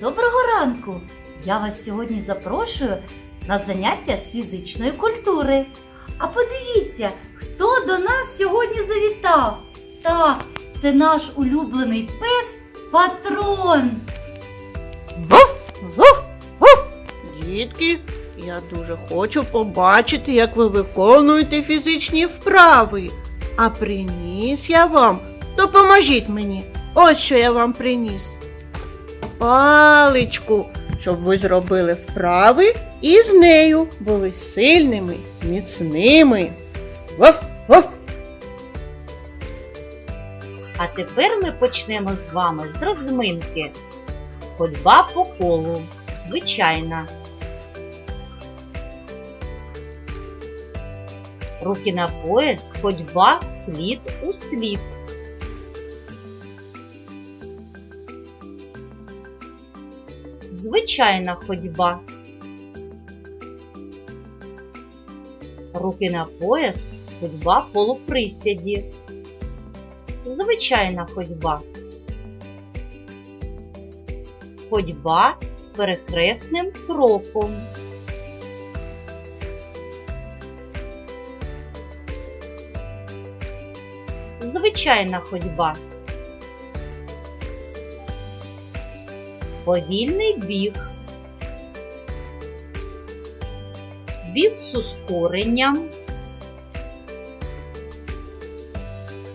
Доброго ранку! Я вас сьогодні запрошую на заняття з фізичної культури. А подивіться, хто до нас сьогодні завітав. Так, це наш улюблений пес Патрон. Вуф, вуф, вуф. Дітки, я дуже хочу побачити, як ви виконуєте фізичні вправи. А приніс я вам. Допоможіть мені. Ось що я вам приніс. Паличку, щоб ви зробили вправи і з нею були сильними, міцними. Вуф, вуф. А тепер ми почнемо з вами з розминки. Ходьба по колу. Звичайна. Руки на пояс, ходьба слід у слід. Звичайна ходьба. Руки на пояс, ходьба полуприсяді. Звичайна ходьба. Ходьба перехресним кроком. Звичайна ходьба. Повільний біг. Біг з ускоренням.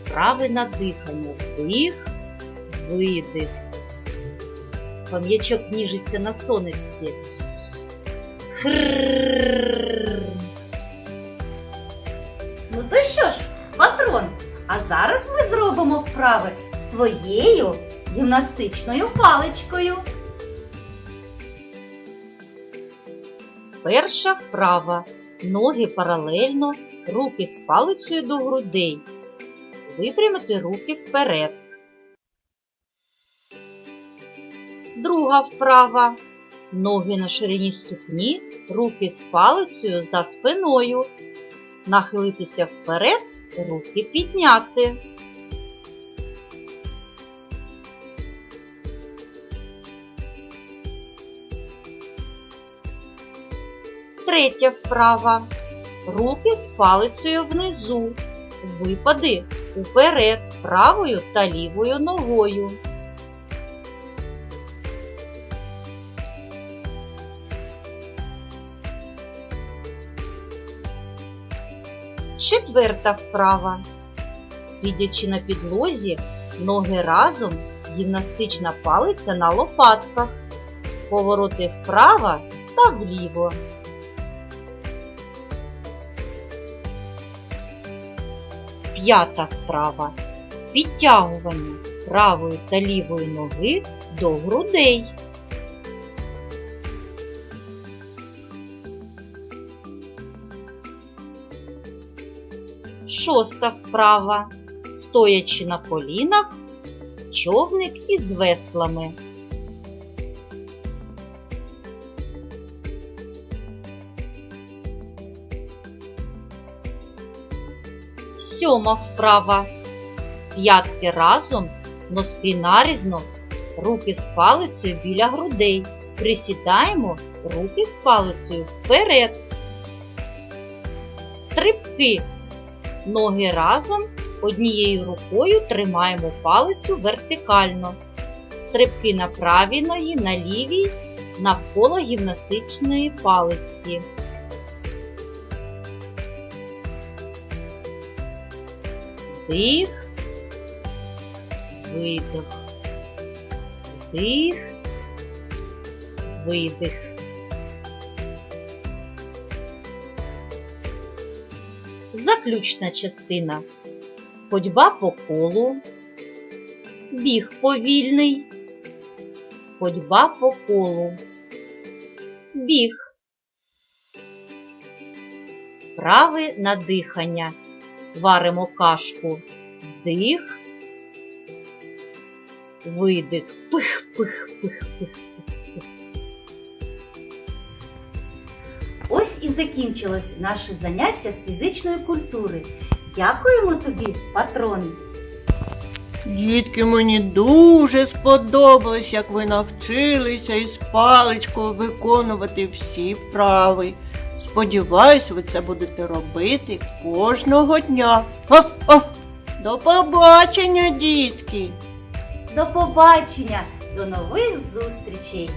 Вправи на дихання. Вдих, видих. Пам'ячок ніжиться на сонечці. Ну то що ж, патрон, а зараз ми зробимо вправи з твоєю гімнастичною паличкою. Перша вправа. Ноги паралельно, руки з палицею до грудей. Випрямити руки вперед. Друга вправа. Ноги на ширині ступні, руки з палицею за спиною. Нахилитися вперед, руки підняти. Третя вправа. Руки з палицею внизу. Випади уперед правою та лівою ногою. Четверта вправа. Сидячи на підлозі, ноги разом, гімнастична палиця на лопатках. Повороти вправо та вліво. П'ята вправа. Підтягування правої та лівої ноги до грудей. Шоста вправа. Стоячи на колінах, човник із веслами. Сьома вправа. П'ятки разом, носки нарізно, руки з палицею біля грудей. Присідаємо, руки з палицею вперед. Стрибки. Ноги разом, однією рукою тримаємо палицю вертикально. Стрибки на правій ногі, на лівій, навколо гімнастичної палиці. Вдих, видих. Вдих, видих. Заключна частина. Ходьба по колу. Біг повільний. Ходьба по колу. Біг. Вправи на дихання. Варимо кашку. Вдих. Видих. Пих, пих, пих, пих, пих. Ось і закінчилось наше заняття з фізичної культури. Дякуємо тобі, патрон! Дітки, мені дуже сподобалось, як ви навчилися із паличкою виконувати всі вправи. Сподіваюсь, ви це будете робити кожного дня. Оф, оф. До побачення, дітки! До побачення, до нових зустрічей!